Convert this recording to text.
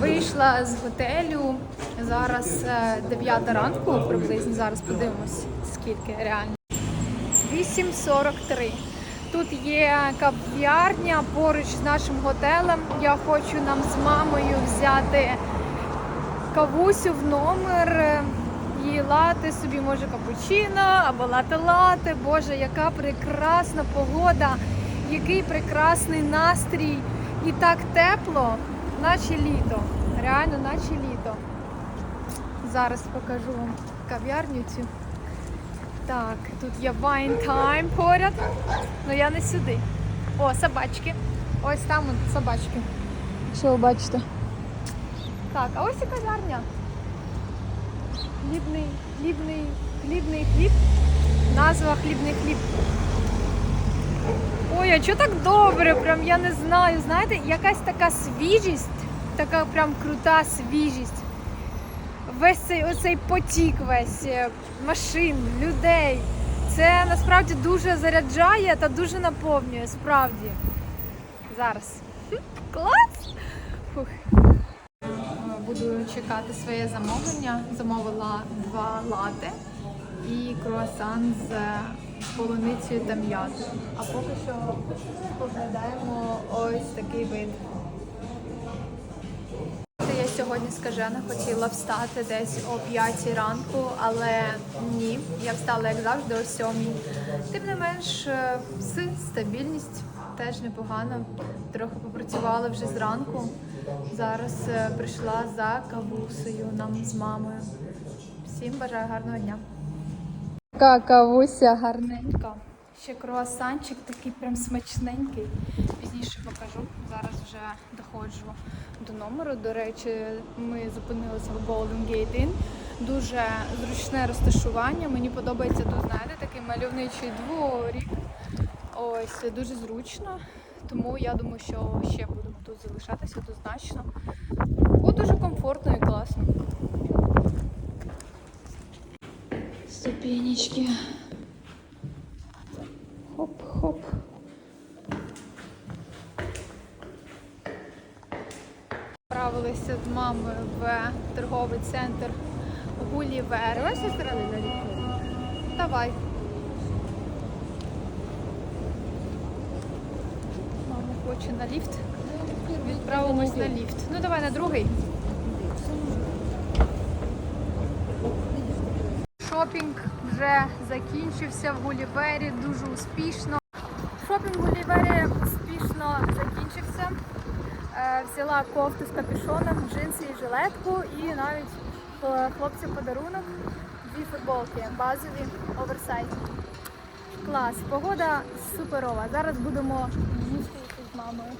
Вийшла з готелю. Зараз 9 ранку, приблизно зараз подивимось, скільки реально. 8.43. Тут є кав'ярня поруч з нашим готелем. Я хочу нам з мамою взяти кавусю в номер. І лати собі, може, капучино або лате-лате. Боже, яка прекрасна погода, який прекрасний настрій. І так тепло, наче літо. Реально, наче літо. Зараз покажу вам кав'ярню цю. Так, тут є Wine Time поряд. Ну я не сюди. О, собачки. Ось там собачки. Що ви бачите? Так, а ось і кав'ярня. Хлібний, хлібний, хлібний хліб. Назва хлібний хліб. А чого так добре? Прям я не знаю. Знаєте, якась така свіжість, така прям крута свіжість. Весь цей оцей потік, весь е, машин, людей. Це насправді дуже заряджає та дуже наповнює, справді. Зараз. Клас! Фух. Буду чекати своє замовлення. Замовила два лати і круасан з полуницею та м'ятою. А поки що поглядаємо ось такий вид. Я сьогодні скажена хотіла встати десь о 5 ранку, але ні, я встала як завжди о 7. Тим не менш, е, стабільність теж непогана. Трохи попрацювала вже зранку. Зараз е, прийшла за кавусею нам з мамою. Всім бажаю гарного дня. Така кавуся гарненька. Ще круасанчик такий прям смачненький. Пізніше покажу. Зараз вже доходжу до номеру. До речі, ми зупинилися в Golden Gate Inn. Дуже зручне розташування. Мені подобається тут, знаєте, такий мальовничий дворік. Ось дуже зручно. Тому я думаю, що ще будемо тут залишатися однозначно. Бо дуже комфортно і класно. Ступенечки. Хоп-хоп. Відправилися з мамою в торговий центр Гулівер. Ось зі сторони на ліфт. Давай. Мама хоче на ліфт. Відправимось на ліфт. Ну давай на другий. Шопінг вже закінчився в Гулівері дуже успішно. Шопінг в Гулівері успішно закінчився. Е, Взяла кофту з капюшоном, джинси і жилетку і навіть хлопцю подарунок дві футболки базові оверсайз. Клас, погода суперова. Зараз будемо їсти з мамою.